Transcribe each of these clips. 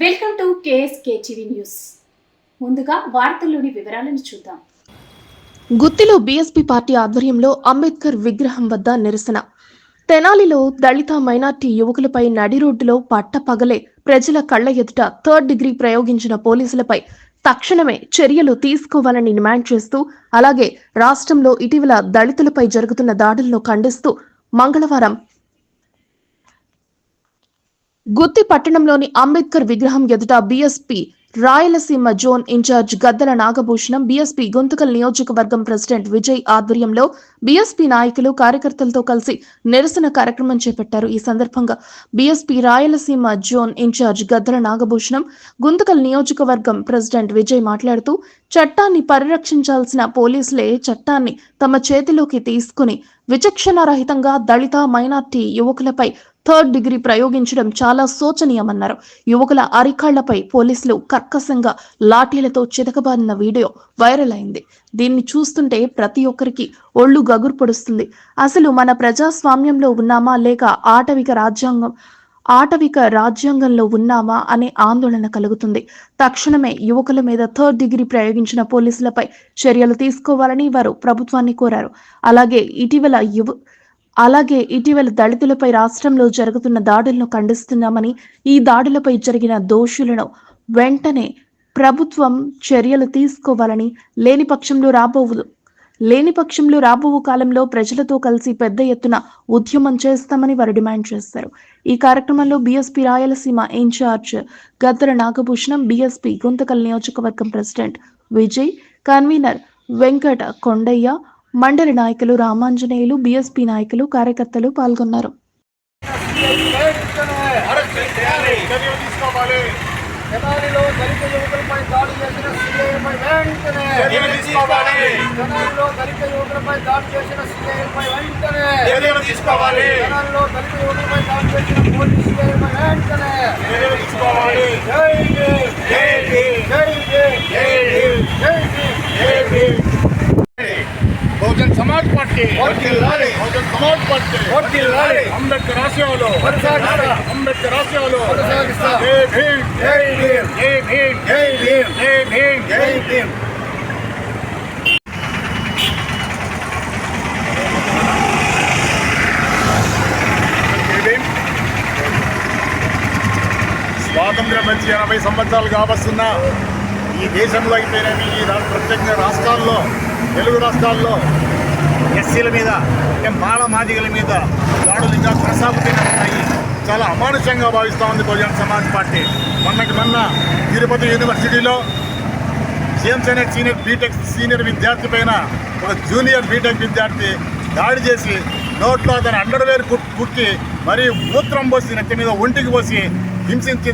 Welcome to KSK TV news. ముందుగా వార్తల్లోని వివరాలను చూద్దాం. గుత్తిలో బీఎస్పీ పార్టీ ఆధ్వర్యంలో అంబేద్కర్ విగ్రహం వద్ద నిరసన. తెనాలిలో దళిత మైనార్టీ యువకులపై నడి రోడ్డులో పట్టపగలే ప్రజల కళ్ళ ఎదుట థర్డ్ డిగ్రీ ప్రయోగించిన పోలీసులపై తక్షణమే చర్యలు తీసుకోవాలని డిమాండ్ చేస్తూ అలాగే రాష్ట్రంలో ఇటీవల దళితులపై జరుగుతున్న దాడులను ఖండిస్తూ మంగళవారం గుత్తి పట్టణంలోని అంబేద్కర్ విగ్రహం ఎదుట BSP Rayalaseema zone in charge Gaddala Nagabhushanam BSP Guntakal నియోజకవర్గం ప్రెసిడెంట్ విజయ్ ఆధ్వర్యంలో బీఎస్పీ నాయకులు కార్యకర్తలతో కలిసి నిరసన కార్యక్రమం చేపట్టారు. ఈ సందర్భంగా BSP Rayalaseema zone in charge Gaddala Nagabhushanam Guntakal నియోజకవర్గం ప్రెసిడెంట్ విజయ్ మాట్లాడుతూ చట్టాన్ని పరిరక్షించాల్సిన పోలీసులే చట్టాన్ని తమ చేతిలోకి తీసుకుని విచక్షణారహితంగా దళిత మైనార్టీ యువకులపై థర్డ్ డిగ్రీ ప్రయోగించడం చాలా శోచనీయమన్నారు. యువకుల అరికాళ్ళపై పోలీసులు కర్కశంగా లాఠీలతో చితకబారిన వీడియో వైరల్ అయింది. దీన్ని చూస్తుంటే ప్రతి ఒక్కరికి ఒళ్ళు గగురు పొడుస్తుంది. అసలు మన ప్రజాస్వామ్యంలో ఉన్నామా లేక ఆటవిక రాజ్యాంగం ఆటవిక రాజ్యాంగంలో ఉన్నామా అనే ఆందోళన కలుగుతుంది. తక్షణమే యువకుల మీద థర్డ్ డిగ్రీ ప్రయోగించిన పోలీసులపై చర్యలు తీసుకోవాలని వారు ప్రభుత్వాన్ని కోరారు. అలాగే ఇటీవల యువ అలాగే ఇటీవల దళితులపై రాష్ట్రంలో జరుగుతున్న దాడులను ఖండిస్తున్నామని ఈ దాడులపై జరిగిన దోషులను వెంటనే ప్రభుత్వం చర్యలు తీసుకోవాలని లేని పక్షంలో రాబోవు లేని పక్షంలో రాబోవు కాలంలో ప్రజలతో కలిసి పెద్ద ఎత్తున ఉద్యమం చేస్తామని వారు డిమాండ్ చేశారు ఈ కార్యక్రమంలో BSP Rayalaseema in charge Gaddara Nagabhushanam BSP Guntakal నియోజకవర్గం ప్రెసిడెంట్ విజయ్ కన్వీనర్ వెంకట కొండయ్య మండలి నాయకులు రామాంజనేయులు బీఎస్పీ నాయకులు కార్యకర్తలు పాల్గొన్నారు. తీసుకోవాలి దళిత యువకులపై దాడి చేసిన సీఐపై వెంటనే దళిత యువకులపై దాడి చేసిన సీఐపై వెంటనే దళిత యువకులపై దాడి చేసిన పోలీస్ సీఐపై వెంటనే జై జై జై జై జై జై సమాజ్ పార్టీ సమాజ్ పార్టీ. అంబేద్కర్ ఆశయాలు. అంబేద్కర్ ఆశయాలు. జై భీమ్ జై భీమ్. జై భీమ్ జై భీమ్. జై భీమ్ జై భీమ్. స్వాతంత్ర్యం వచ్చి ఎనభై సంవత్సరాలు కావస్తున్న ఈ దేశంలో అయితేనేమి ఈ ప్రత్యేకంగా రాష్ట్రాల్లో తెలుగు రాష్ట్రాల్లో ఎస్సీల మీద మాల మాదిగల మీద దాడులు ఇంకా కొనసాగుతూనే ఉన్నాయి చాలా అమానుషంగా భావిస్తూ ఉంది బహుజన సమాజ్ పార్టీ. మొన్నటి మొన్న తిరుపతి యూనివర్సిటీలో జేమ్స్ అనే సీనియర్ బీటెక్ సీనియర్ విద్యార్థి పైన ఒక జూనియర్ బీటెక్ విద్యార్థి దాడి చేసి నోట్లో అతను అండర్వేర్ కుట్టి మరియు మూత్రం పోసి నెత్తి మీద ఒంటికి పోసి హింసించి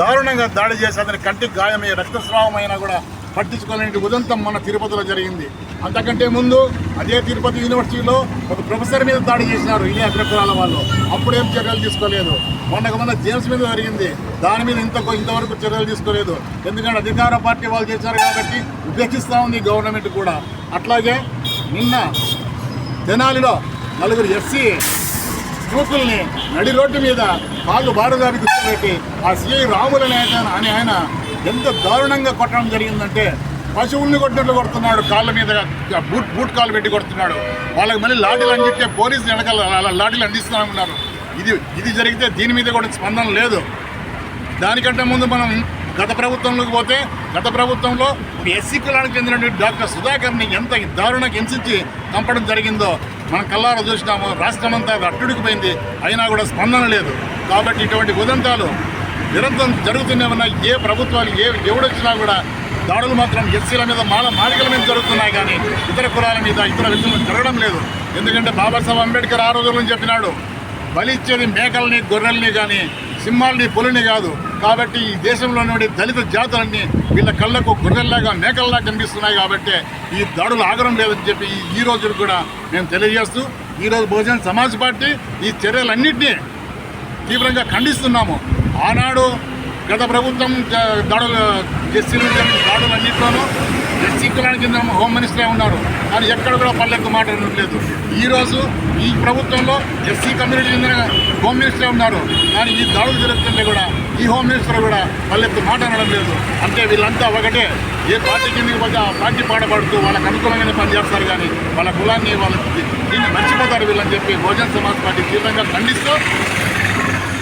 దారుణంగా దాడి చేసి అతని కంటికి గాయమై రక్తస్రావం అయినా కూడా పట్టించుకోలేని ఉదంతం మన తిరుపతిలో జరిగింది. అంతకంటే ముందు అదే తిరుపతి యూనివర్సిటీలో ఒక ప్రొఫెసర్ మీద దాడి చేసినారు ఇదే అగ్రకులాల వాళ్ళు. అప్పుడేం చర్యలు తీసుకోలేదు. మొన్నకు మొన్న జేమ్స్ మీద జరిగింది. దాని మీద ఇంత ఇంతవరకు చర్యలు తీసుకోలేదు. ఎందుకంటే అధికార పార్టీ వాళ్ళు చేశారు కాబట్టి ఉపేక్షిస్తూ ఉంది గవర్నమెంట్ కూడా. అట్లాగే నిన్న తెనాలిలో నలుగురు ఎస్సీ యువకుల్ని నడి రోడ్డు మీద కాళ్ళు బారుగారి కూర్చోబెట్టి ఆ సిఐ రాములు అనే అనే ఆయన ఎంత దారుణంగా కొట్టడం జరిగిందంటే పశువుల్ని కొట్టినట్లు కొడుతున్నాడు కాళ్ళ మీద బూట్ బూట్ కాళ్ళు పెట్టి కొడుతున్నాడు. వాళ్ళకి మళ్ళీ లాఠీలు అందిస్తే పోలీసులు వెనకాల అలా లాఠీలు అందిస్తున్నామన్నారు ఇది ఇది జరిగితే దీని మీద కూడా స్పందన లేదు. దానికంటే ముందు మనం గత ప్రభుత్వంలోకి పోతే గత ప్రభుత్వంలో ఎస్సీ కులానికి చెందినటువంటి డాక్టర్ సుధాకర్ని ఎంత దారుణంగా హింసించి చంపడం జరిగిందో మనం కల్లారా చూసినాము రాష్ట్రం అంతా అట్టుడికిపోయింది అయినా కూడా స్పందన లేదు. కాబట్టి ఇటువంటి ఉదంతాలు నిరంతరం జరుగుతూనే ఉన్నాయి ఏ ప్రభుత్వాలు ఏ ఎవడొచ్చినా కూడా దాడులు మాత్రం ఎస్సీల మీద మాల మాలికల మీద జరుగుతున్నాయి కానీ ఇతర కులాల మీద ఇతర వ్యక్తుల జరగడం లేదు. ఎందుకంటే బాబాసాహెబ్ అంబేద్కర్ ఆ రోజుల్లో చెప్పినాడు బలి ఇచ్చేది మేకల్ని గొర్రెల్ని కానీ సింహాల్ని పులిని కాదు. కాబట్టి ఈ దేశంలోని దళిత జాతులన్నీ వీళ్ళ కళ్ళకు గొర్రెల్లాగా మేకల్లా కనిపిస్తున్నాయి కాబట్టి ఈ దాడులు ఆగడం లేదని చెప్పి ఈ- ఈ రోజు కూడా మేము తెలియజేస్తూ ఈరోజు బహుజన సమాజ్ పార్టీ ఈ చర్యలన్నింటినీ తీవ్రంగా ఖండిస్తున్నాము. ఆనాడు గత ప్రభుత్వం దాడులు ఎస్సీలు దాడులు అన్నింటిలోనూ ఎస్సీ కులానికి కింద హోమ్ మినిస్టరే ఉన్నారు కానీ ఎక్కడ కూడా పల్లెకు మాట లేదు ఈరోజు ఈ ప్రభుత్వంలో ఎస్సీ కమ్యూనిటీ కింద హోమ్ మినిస్టరే ఉన్నారు కానీ ఈ దాడులు జరుగుతుంటే కూడా ఈ హోమ్ మినిస్టర్ కూడా పల్లెత్తు మాట అనడం లేదు. అంటే వీళ్ళంతా ఒకటే. ఏ పార్టీ కిందకి పోతే ఆ పార్టీ పాడబడుతూ వాళ్ళకు అనుకూలంగానే పనిచేస్తారు కానీ వాళ్ళ కులాన్ని వాళ్ళ దీన్ని మర్చిపోతారు వీళ్ళని చెప్పి బహుజన్ సమాజ్ పార్టీ తీవ్రంగా ఖండిస్తూ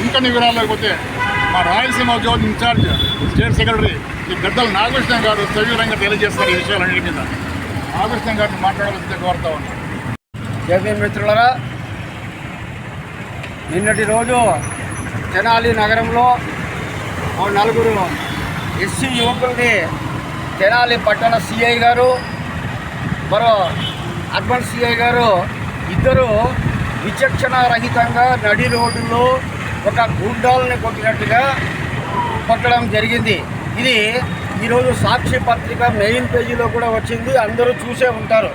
ఇంకా వివరాల్లోకి పోతే మా Rayalaseema zone in charge state secretary ఈ పెద్దలు నాగకృష్ణ గారు సవివరంగా తెలియజేస్తారు ఈ విషయాలన్నిటి మీద. నాగకృష్ణ గారిని మాట్లాడవలసింది కోరుతా ఉన్నాను. జగన్ మిత్రులరా నిన్నటి రోజు తెనాలి నగరంలో నలుగురు ఎస్సీ యువకుల్ని తెనాలి పట్టణ సిఐ గారు మరో అర్బన్ సిఐ గారు ఇద్దరు విచక్షణ రహితంగా నడి రోడ్డులో ఒక గుండాలని కొట్టినట్టుగా కొట్టడం జరిగింది. ఇది ఈరోజు సాక్షి పత్రిక మెయిన్ పేజీలో కూడా వచ్చింది. అందరూ చూసే ఉంటారు.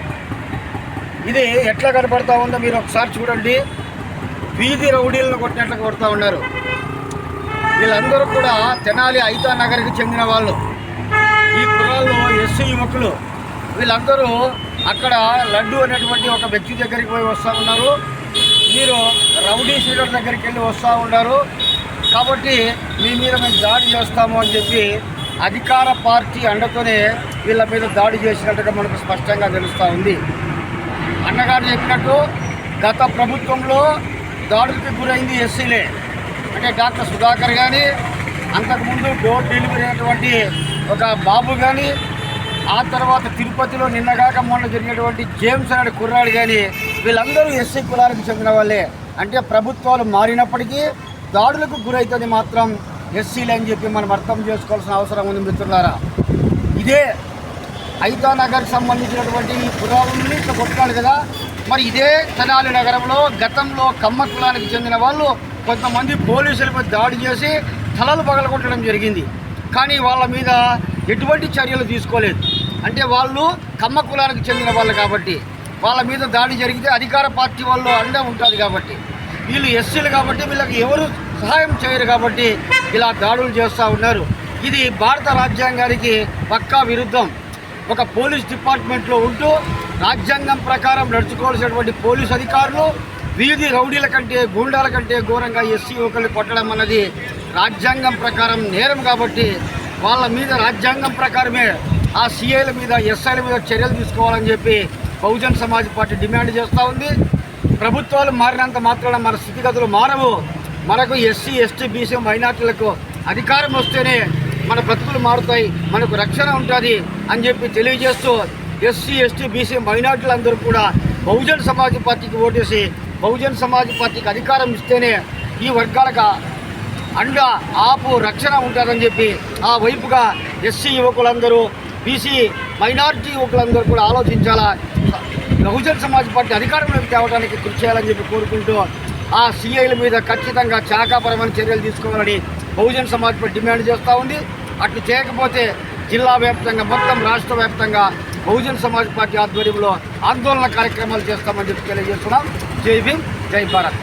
ఇది ఎట్లా కనపడతా ఉందో మీరు ఒకసారి చూడండి. వీధి రౌడీలను కొట్టినట్లు కొడతా ఉన్నారు. వీళ్ళందరూ కూడా తెనాలి ఐతా నగర్కి చెందిన వాళ్ళు. ఈ కులాల్లో ఎస్సీ యువకులు. వీళ్ళందరూ అక్కడ లడ్డు అనేటువంటి ఒక వ్యక్తి దగ్గరికి పోయి వస్తూ ఉన్నారు. మీరు రౌడీ షీటర్ దగ్గరికి వెళ్ళి వస్తూ ఉన్నారు. కాబట్టి మీ మీద మేము దాడి చేస్తాము అని చెప్పి అధికార పార్టీ అండతోనే వీళ్ళ మీద దాడి చేసినట్టుగా మనకు స్పష్టంగా తెలుస్తూ ఉంది. అన్నగారు చెప్పినట్టు గత ప్రభుత్వంలో దాడులకు గురైంది ఎస్సీలే. అంటే డాక్టర్ సుధాకర్ కానీ అంతకుముందు డోర్ డెలివరీ అయినటువంటి ఒక బాబు కానీ ఆ తర్వాత తిరుపతిలో నిన్నగాక మొన్న జరిగినటువంటి జేమ్స్ అనే కుర్రాడు కానీ వీళ్ళందరూ ఎస్సీ కులాలకు చెందిన వాళ్ళే. అంటే ప్రభుత్వాలు మారినప్పటికీ దాడులకు గురైతుంది మాత్రం ఎస్సీలే అని చెప్పి మనం అర్థం చేసుకోవాల్సిన అవసరం ఉంది మిత్రులారా. ఇదే ఐతా నగర్కి సంబంధించినటువంటి ఈ పురాణాలని ఇట్లా కొట్టాలి కదా. మరి ఇదే తెనాలి నగరంలో గతంలో కమ్మ కులానికి చెందిన వాళ్ళు కొంతమంది పోలీసులపై దాడి చేసి తలలు పగలగొట్టడం జరిగింది. కానీ వాళ్ళ మీద ఎటువంటి చర్యలు తీసుకోలేదు. అంటే వాళ్ళు కమ్మ కులానికి చెందిన వాళ్ళు కాబట్టి వాళ్ళ మీద దాడి జరిగితే అధికార పార్టీ వాళ్ళు అండ ఉంటుంది కాబట్టి వీళ్ళు ఎస్సీలు కాబట్టి వీళ్ళకి ఎవరు సహాయం చేయరు కాబట్టి ఇలా దాడులు చేస్తూ ఉన్నారు. ఇది భారత రాజ్యాంగానికి పక్కా విరుద్ధం. ఒక పోలీస్ డిపార్ట్మెంట్లో ఉంటూ రాజ్యాంగం ప్రకారం నడుచుకోవాల్సినటువంటి పోలీస్ అధికారులు వీధి రౌడీల కంటే గూండాల కంటే ఘోరంగా ఎస్సీ యువకులు కొట్టడం అన్నది రాజ్యాంగం ప్రకారం నేరం కాబట్టి వాళ్ళ మీద రాజ్యాంగం ప్రకారమే ఆ సీఐల మీద ఎస్ఐల మీద చర్యలు తీసుకోవాలని చెప్పి బహుజన్ సమాజ్ పార్టీ డిమాండ్ చేస్తూ ఉంది. ప్రభుత్వాలు మారినంత మాత్రాన మన స్థితిగతులు మారవు. మనకు ఎస్సీ ఎస్టీ బీసీ మైనార్టీలకు అధికారం వస్తేనే మన బ్రతుకులు మారుతాయి మనకు రక్షణ ఉంటుంది అని చెప్పి తెలియజేస్తూ ఎస్సీ ఎస్టీ బీసీ మైనార్టీలందరూ కూడా బహుజన్ సమాజ్ పార్టీకి ఓటేసి బహుజన్ సమాజ్ పార్టీకి అధికారం ఇస్తేనే ఈ వర్గాలకు అండ ఆపు రక్షణ ఉంటుందని చెప్పి ఆ వైపుగా ఎస్సీ యువకులందరూ బీసీ మైనార్టీ ఒకళ్ళందరూ కూడా ఆలోచించాలా? బహుజన్ సమాజ్ పార్టీ అధికారంలోకి తేవడానికి కృషి చేయాలని చెప్పి కోరుకుంటూ ఆ సీఐల మీద ఖచ్చితంగా శాఖాపరమైన చర్యలు తీసుకోవాలని బహుజన్ సమాజ్ పార్టీ డిమాండ్ చేస్తూ ఉంది. అట్లు చేయకపోతే జిల్లా వ్యాప్తంగా మొత్తం రాష్ట్ర వ్యాప్తంగా బహుజన్ సమాజ్ పార్టీ ఆధ్వర్యంలో ఆందోళన కార్యక్రమాలు చేస్తామని చెప్పి తెలియజేస్తున్నాం. జై భీమ్ జై భారత్.